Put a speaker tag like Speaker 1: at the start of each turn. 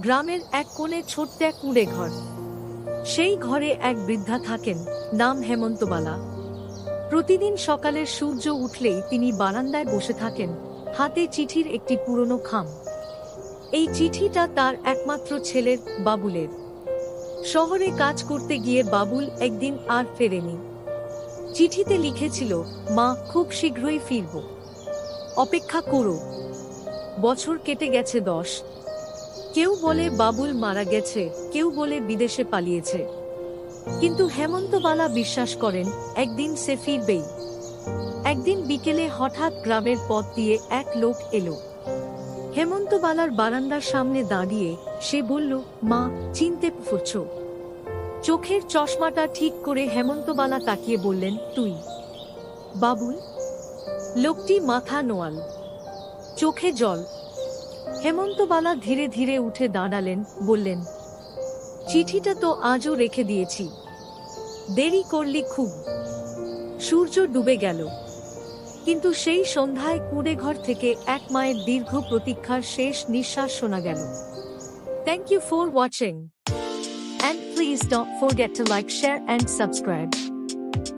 Speaker 1: গ্রামের এক কোণে ছোট্ট এক কুঁড়ে ঘর। সেই ঘরে এক বৃদ্ধা থাকেন, নাম হেমন্তবালা। প্রতিদিন সকালের সূর্য উঠলেই তিনি বারান্দায় বসে থাকেন, হাতে চিঠির একটি পুরনো খাম। এই চিঠিটা তার একমাত্র ছেলের, বাবুলের। শহরে কাজ করতে গিয়ে বাবুল একদিন আর ফেরেনি। চিঠিতে লিখেছিল, মা, খুব শীঘ্রই ফিরব। অপেক্ষা করো। বছর কেটে গেছে দশ। কেউ বলে বাবুল মারা গেছে, কেউ বলে বিদেশে পালিয়েছে। কিন্তু হেমন্তবালা বিশ্বাস করেন, একদিন সে ফিরবেই। একদিন বিকেলে হঠাৎ গ্রামের পথ দিয়ে এক লোক এলো। হেমন্তবালার বারান্দার সামনে দাঁড়িয়ে সে বলল, মা, চিনতে ফুরছ। চোখের চশমাটা ঠিক করে হেমন্তবালা তাকিয়ে বললেন, তুই? বাবুল? লোকটি মাথা নোয়াল। চোখে জল। হেমন্তবালা ধীরে ধীরে উঠে দাঁড়ালেন, বললেন, চিঠিটা তো আজও রেখে দিয়েছি। দেরি করলি খুব। সূর্য ডুবে গেল। কিন্তু সেই সন্ধ্যায় কুঁড়ে ঘর থেকে এক মায়ের দীর্ঘ প্রতীক্ষার শেষ নিঃশ্বাস শোনা গেল। Thank you for watching and please don't forget to like share and subscribe